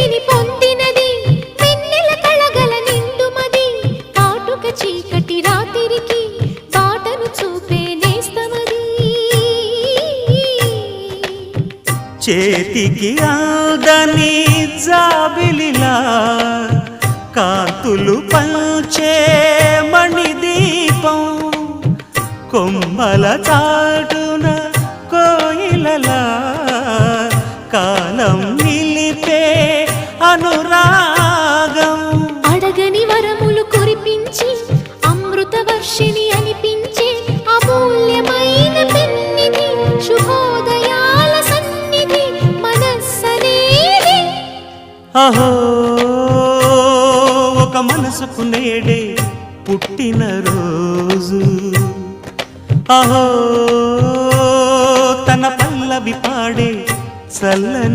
శక్తిని పొందినది. వెన్నెల కళగల నిండుమది కాటుక చీకటి రాత్రికి బాటను చూపే నేస్తమది. చేతికి అందని జాబిలిలా కాంతులు పంచే మణిదీపం. కొమ్మల చాటున కోయిలలా కాలం నీ అనురాగం. అడగని వరములు కురిపించి అమృత వర్షిణి అనిపించే అమూల్యమైన పెన్నిధి శుభోదయాల సన్నిధి మనస్సనేది. అహో ఒక మనసుకు నేడే పుట్టిన రోజు. అహో తన పల్లవి పాడే చల్లని